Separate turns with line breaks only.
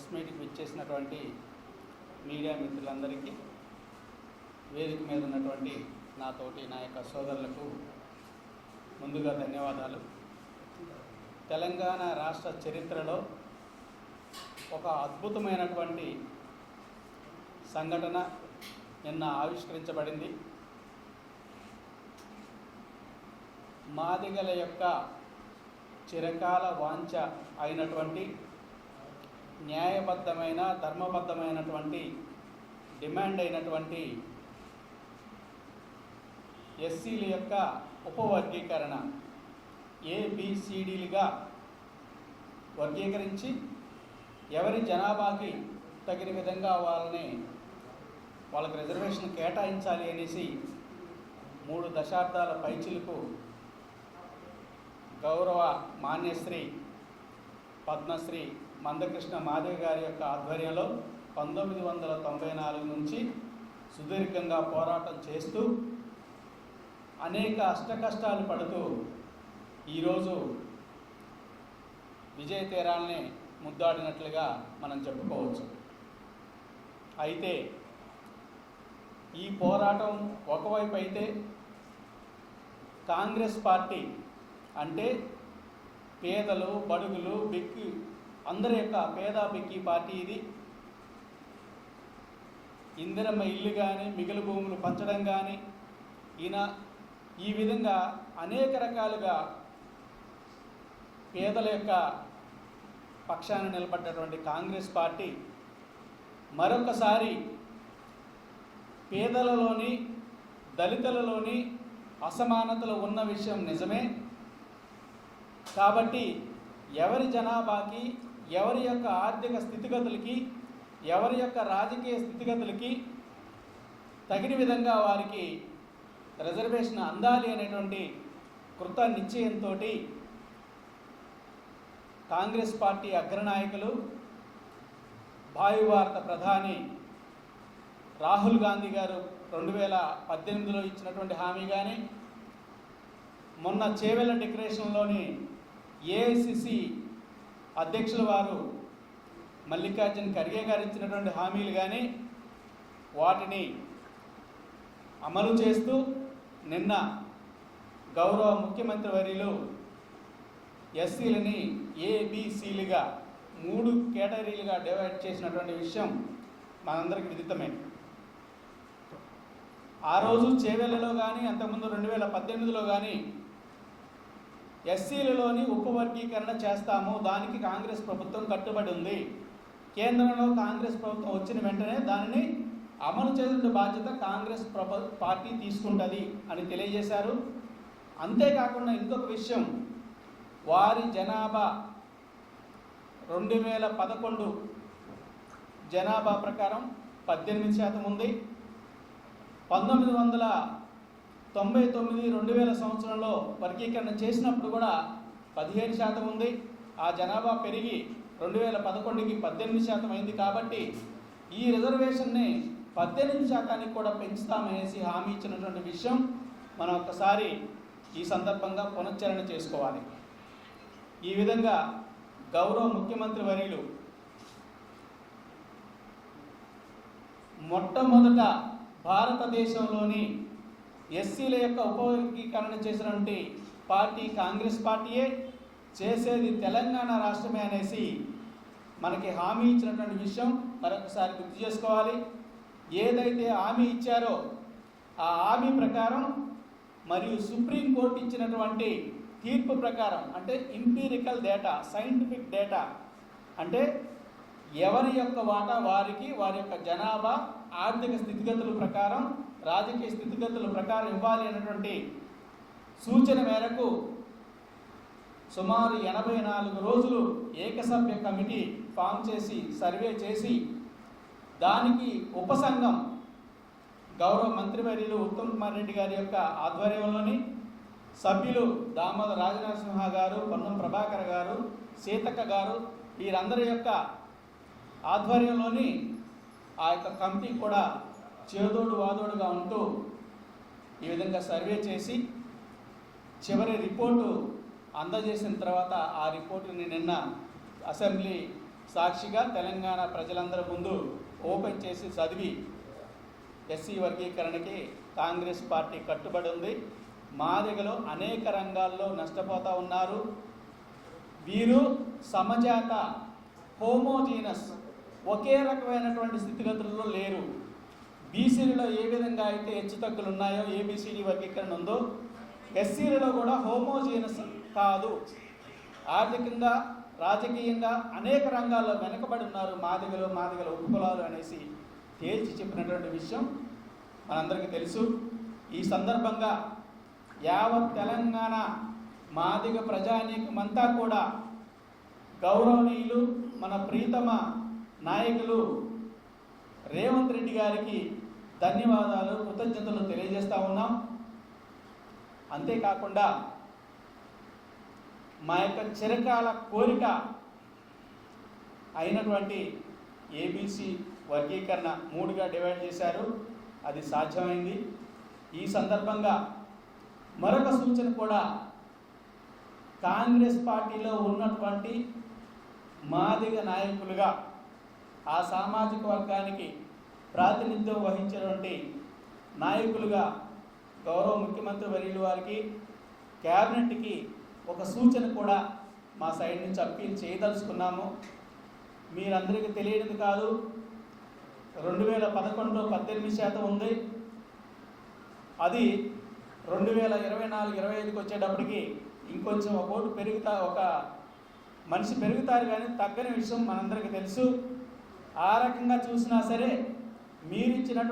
Press మీట్కి ఇచ్చేసినటువంటి media మిత్రులందరికీ వేదిక మీద ఉన్నటువంటి నాతోటి నా యొక్క సోదరులకు ముందుగా ధన్యవాదాలు. తెలంగాణ రాష్ట్ర చరిత్రలో ఒక అద్భుతమైనటువంటి సంఘటన నిన్న ఆవిష్కరించబడింది. మాదిగల యొక్క చిరకాల వాంఛ అయినటువంటి న్యాయబద్ధమైన ధర్మబద్ధమైనటువంటి డిమాండ్ అయినటువంటి ఎస్సీల యొక్క ఉపవర్గీకరణ ఏబిసిడీలుగా వర్గీకరించి ఎవరి జనాభాకి తగిన విధంగా వాళ్ళని వాళ్ళకి రిజర్వేషన్ కేటాయించాలి అనేసి మూడు దశాబ్దాల పైచిలకు గౌరవ మాన్యశ్రీ పద్మశ్రీ మందకృష్ణ మాధవ్ గారి యొక్క ఆధ్వర్యంలో పంతొమ్మిది వందల తొంభై నాలుగు నుంచి సుదీర్ఘంగా పోరాటం చేస్తూ అనేక అష్టకష్టాలు పడుతూ ఈరోజు విజయ తీరాల్ని ముద్దాడినట్లుగా మనం చెప్పుకోవచ్చు. అయితే ఈ పోరాటం ఒకవైపు అయితే కాంగ్రెస్ పార్టీ అంటే పేదలు బడుగులు బిక్కి అందరి యొక్క పేద పెక్కి పార్టీ ఇది. ఇందిరమ్మ ఇల్లు కానీ మిగిలి భూములు పంచడం కానీ ఈయన ఈ విధంగా అనేక రకాలుగా పేదల యొక్క పక్షాన నిలబడ్డటువంటి కాంగ్రెస్ పార్టీ మరొకసారి పేదలలోని దళితులలోని అసమానతలు ఉన్న విషయం నిజమే. కాబట్టి ఎవరి జనాభాకి ఎవరి యొక్క ఆర్థిక స్థితిగతులకి ఎవరి యొక్క రాజకీయ స్థితిగతులకి తగిన విధంగా వారికి రిజర్వేషన్ అందాలి అనేటువంటి కృత నిశ్చయంతో కాంగ్రెస్ పార్టీ అగ్రనాయకులు భావి భారత ప్రధాని రాహుల్ గాంధీ గారు రెండు వేల పద్దెనిమిదిలో ఇచ్చినటువంటి హామీ కానీ మొన్న చేవెళ్ళ డిక్లరేషన్లోని ఏఐసిసి అధ్యక్షుల వారు మల్లికార్జున్ ఖర్గే గారు ఇచ్చినటువంటి హామీలు కానీ వాటిని అమలు చేస్తూ నిన్న గౌరవ ముఖ్యమంత్రి వర్యులు ఎస్సీలని ఏబిసిలుగా మూడు కేటగిరీలుగా డివైడ్ చేసినటువంటి విషయం మనందరికీ విదితమే. ఆ రోజు చేవెళ్ళలో కానీ అంతకుముందు రెండు వేల పద్దెనిమిదిలో కానీ ఎస్సీలలోని ఉపవర్గీకరణ చేస్తాము. దానికి కాంగ్రెస్ ప్రభుత్వం కట్టుబడి ఉంది. కేంద్రంలో కాంగ్రెస్ ప్రభుత్వం వచ్చిన వెంటనే దానిని అమలు చేసిన బాధ్యత కాంగ్రెస్ ప్రభు పార్టీ తీసుకుంటుంది అని తెలియజేశారు. అంతేకాకుండా ఇంకొక విషయం. వారి జనాభా రెండు వేల పదకొండు జనాభా ప్రకారం పద్దెనిమిది శాతం ఉంది. పంతొమ్మిది వందల తొంభై తొమ్మిది రెండు వేల సంవత్సరంలో వర్గీకరణ చేసినప్పుడు కూడా పదిహేను శాతం ఉంది. ఆ జనాభా పెరిగి రెండు వేల పదకొండుకి పద్దెనిమిది శాతం అయింది కాబట్టి ఈ రిజర్వేషన్ని పద్దెనిమిది శాతానికి కూడా పెంచుతామనేసి హామీ ఇచ్చినటువంటి విషయం మనం ఒక్కసారి ఈ సందర్భంగా పునశ్చరణ చేసుకోవాలి. ఈ విధంగా గౌరవ ముఖ్యమంత్రి వర్యులు మొట్టమొదట భారతదేశంలోని ఎస్సీల యొక్క ఉపవర్గీకరణ చేసినటువంటి పార్టీ కాంగ్రెస్ పార్టీయే చేసేది తెలంగాణ రాష్ట్రమే అనేసి మనకి హామీ ఇచ్చినటువంటి విషయం మరొకసారి గుర్తు చేసుకోవాలి. ఏదైతే హామీ ఇచ్చారో ఆ హామీ ప్రకారం మరియు సుప్రీంకోర్టు ఇచ్చినటువంటి తీర్పు ప్రకారం అంటే ఇంపీరికల్ డేటా సైంటిఫిక్ డేటా అంటే ఎవరి యొక్క వాటా వారికి వారి యొక్క జనాభా ఆర్థిక స్థితిగతుల ప్రకారం రాజకీయ స్థితిగతుల ప్రకారం ఇవ్వాలి అనేటువంటి సూచన మేరకు సుమారు ఎనభై నాలుగు రోజులు ఏకసభ్య కమిటీ ఫామ్ చేసి సర్వే చేసి దానికి ఉపసంఘం గౌరవ మంత్రివర్యులు ఉత్తమ్ కుమార్ రెడ్డి గారి యొక్క ఆధ్వర్యంలోని సభ్యులు దామోదర రాజనరసింహ గారు పొన్నం ప్రభాకర్ గారు సీతక్క గారు వీరందరి యొక్క ఆధ్వర్యంలోని ఆ యొక్క కమిటీ కూడా చేదోడు వాదోడుగా ఉంటూ ఈ విధంగా సర్వే చేసి చివరి రిపోర్టు అందజేసిన తర్వాత ఆ రిపోర్టుని నిన్న అసెంబ్లీ సాక్షిగా తెలంగాణ ప్రజలందరి ముందు ఓపెన్ చేసి చదివి ఎస్సీ వర్గీకరణకి కాంగ్రెస్ పార్టీ కట్టుబడి ఉంది. మాదిగలో అనేక రంగాల్లో నష్టపోతూ ఉన్నారు. వీరు సమజాత హోమోజీనస్ ఒకే రకమైనటువంటి స్థితిగతుల్లో లేరు. బీసీలలో ఏ విధంగా అయితే హెచ్చుతగ్గులు ఉన్నాయో ఏబిసిడి వర్గీకరణ ఉందో ఎస్సీలలో కూడా హోమోజీనస్ కాదు. ఆర్థికంగా రాజకీయంగా అనేక రంగాల్లో వెనుకబడి ఉన్నారు మాదిగలు మాదిగల ఉపకులాలు అనేసి తేల్చి చెప్పినటువంటి విషయం మనందరికీ తెలుసు. ఈ సందర్భంగా యావత్ తెలంగాణ మాదిగ ప్రజానీకమంతా కూడా గౌరవనీయులు మన ప్రీతమ నాయకులు రేవంత్ రెడ్డి గారికి ధన్యవాదాలు కృతజ్ఞతలు తెలియజేస్తూ ఉన్నాం. అంతేకాకుండా మా యొక్క చిరకాల కోరిక అయినటువంటి ఏబీసీ వర్గీకరణ మూడుగా డివైడ్ చేశారు. అది సాధ్యమైంది. ఈ సందర్భంగా మరొక సూచన కూడా కాంగ్రెస్ పార్టీలో ఉన్నటువంటి మాదిగ నాయకులుగా ఆ సామాజిక వర్గానికి ప్రాతినిధ్యం వహించినటువంటి నాయకులుగా గౌరవ ముఖ్యమంత్రి వర్యులు వారికి క్యాబినెట్కి ఒక సూచన కూడా మా సైడ్ నుంచి అప్పీల్ చేయదలుచుకున్నాము. మీరందరికీ తెలియనిది కాదు రెండు వేల పదకొండులో పద్దెనిమిది శాతం ఉంది. అది రెండు వేల ఇరవై నాలుగు ఇరవై ఐదుకి వచ్చేటప్పటికి ఇంకొంచెం ఒక ఓటు పెరుగుతా ఒక మనిషి పెరుగుతారు కానీ తగ్గని విషయం మనందరికీ తెలుసు. ఆ రకంగా చూసినా సరే మీరిచ్చినటువంటి